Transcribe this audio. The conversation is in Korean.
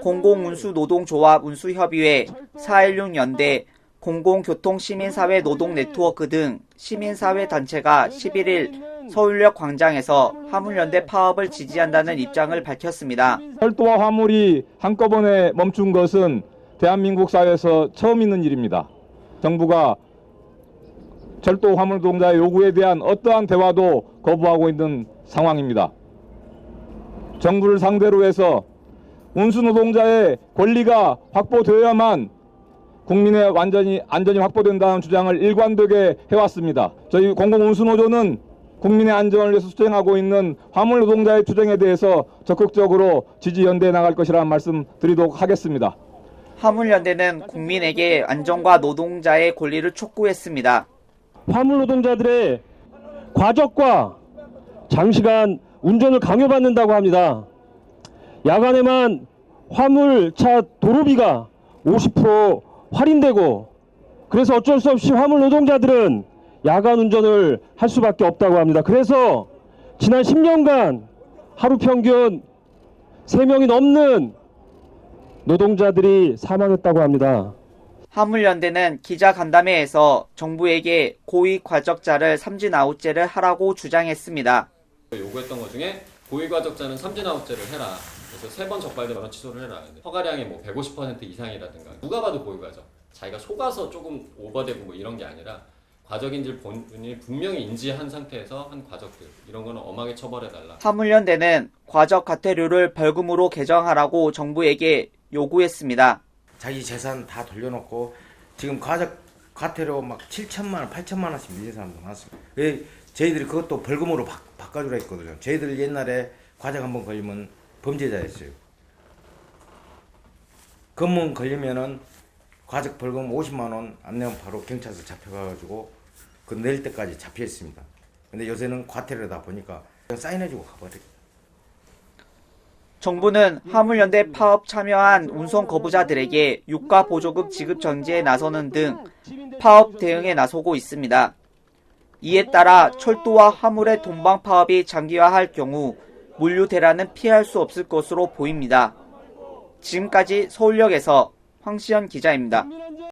공공운수노동조합 운수협의회, 416 연대, 공공교통시민사회 노동네트워크 등 시민사회 단체가 11일 서울역 광장에서 화물연대 파업을 지지한다는 입장을 밝혔습니다. 철도와 화물이 한꺼번에 멈춘 것은 대한민국 사회에서 처음 있는 일입니다. 정부가 철도 화물 노동자의 요구에 대한 어떠한 대화도 거부하고 있는 상황입니다. 정부를 상대로 해서 운수 노동자의 권리가 확보되어야만 국민의 완전히 안전이 확보된다는 주장을 일관되게 해왔습니다. 저희 공공운수노조는 국민의 안전을 위해서 수행하고 있는 화물 노동자의 투쟁에 대해서 적극적으로 지지 연대해 나갈 것이라는 말씀 드리도록 하겠습니다. 화물연대는 국민에게 안전과 노동자의 권리를 촉구했습니다. 화물 노동자들의 과적과 장시간 운전을 강요받는다고 합니다. 야간에만 화물차 도로비가 50% 할인되고 그래서 어쩔 수 없이 화물 노동자들은 야간 운전을 할 수밖에 없다고 합니다. 그래서 지난 10년간 하루 평균 3명이 넘는 노동자들이 사망했다고 합니다. 화물연대는 기자간담회에서 정부에게 고위 과적자를 삼진 아웃제를 하라고 주장했습니다. 요구했던 것 중에 고위과적자는 삼진아웃제를 해라. 그래서 세 번 적발되면 취소를 해라. 허가량이 뭐150% 이상이라든가 누가 봐도 고위과적. 자기가 속아서 조금 오버되고 뭐 이런 게 아니라 과적인지를 본인이 분명히 인지한 상태에서 한 과적들 이런 거는 엄하게 처벌해달라. 화물연대는 과적 과태료를 벌금으로 개정하라고 정부에게 요구했습니다. 자기 재산 다 돌려놓고 지금 과적 과태료 막 7천만 원, 8천만 원씩 밀린 사람도 많습니다. 왜 저희들이 그것도 벌금으로 바, 바꿔주라 했거든요. 저희들 옛날에 과적 한번 걸리면 범죄자였어요. 검문 걸리면은 과적 벌금 50만 원 안 내면 바로 경찰서 잡혀가지고 그 낼 때까지 잡혀 있습니다. 근데 요새는 과태료다 보니까 사인해주고 가버려요. 정부는 화물연대 파업 참여한 운송 거부자들에게 유가 보조금 지급 정지에 나서는 등 파업 대응에 나서고 있습니다. 이에 따라 철도와 화물의 동방 파업이 장기화할 경우 물류 대란은 피할 수 없을 것으로 보입니다. 지금까지 서울역에서 황시현 기자입니다.